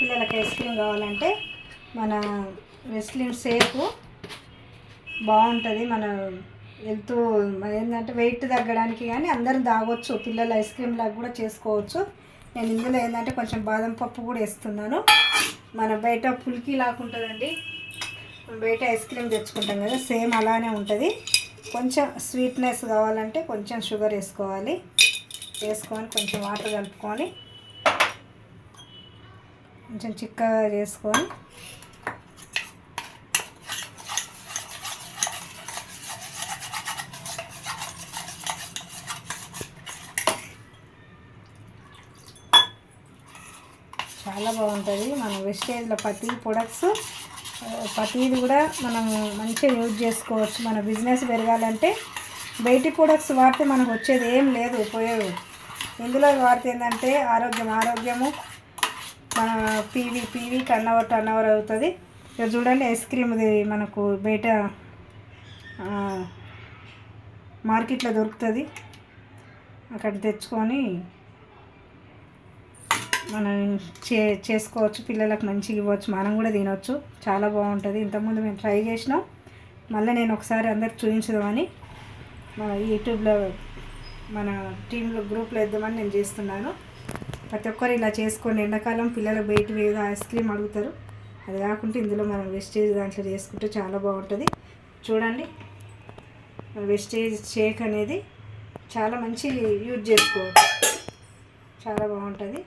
పిల్లలకి ice cream కావాలంటే మన వెస్లిన్ సేపు బాగుంటుంది. మన హెల్త్ ఏంటంటే వెయిట్ తగ్గడానికి కానీ అందరం తాగొచ్చు. పిల్లలు ఐస్ క్రీమ్ లాగా కూడా చేసుకోవచ్చు. నేను ఇందులో ఏంటంటే కొంచెం బాదం పప్పు కూడా వేస్తున్నాను. మన బయట పుల్కి ఉంటుందండి. బయట ఐస్ క్రీమ్ తెచ్చుకుంటాం కదా సేమ్ అలానే ఉంటుంది. కొంచెం స్వీట్నెస్ కావాలంటే కొంచెం షుగర్ వేసుకోవాలి. వేసుకొని కొంచెం వాటర్ కలుపుకొని కొంచెం చిక్కగా చేసుకొని చాలా బాగుంటుంది. మన వెజిటేజ్లో ప్రతి ప్రొడక్ట్స్ ప్రతిది కూడా మనం మంచిగా యూజ్ చేసుకోవచ్చు. మన బిజినెస్ పెరగాలంటే బయటి ప్రొడక్ట్స్ వాడితే మనకు వచ్చేది ఏం లేదు ఉపయోగం. ఇందులో వాడితే ఏంటంటే ఆరోగ్యం ఆరోగ్యము పీవీ పీవీ టన్ అవర్ టన్ అవర్ అవుతుంది. ఇక చూడండి ఐస్ క్రీమ్ది మనకు బయట మార్కెట్లో దొరుకుతుంది. అక్కడ తెచ్చుకొని మనం చే చేసుకోవచ్చు. పిల్లలకు మంచిగా ఇవ్వచ్చు. మనం కూడా తినవచ్చు చాలా బాగుంటుంది. ఇంతకుముందు మేము ట్రై చేసినాం. మళ్ళీ నేను ఒకసారి అందరికి చూపించదామని మన యూట్యూబ్లో మన టీంలో గ్రూప్లో వేద్దామని నేను చేస్తున్నాను. ప్రతి ఒక్కరు ఇలా చేసుకోండి ఎండాకాలం పిల్లలు బయట ఏదో ఐస్ క్రీమ్ అడుగుతారు. అది కాకుండా ఇందులో మనం వెస్టేజ్ దాంట్లో చేసుకుంటే చాలా బాగుంటుంది. చూడండి. వెస్టేజ్ షేక్ అనేది చాలా మంచి యూజ్ చేసుకోవచ్చు. చాలా బాగుంటుంది.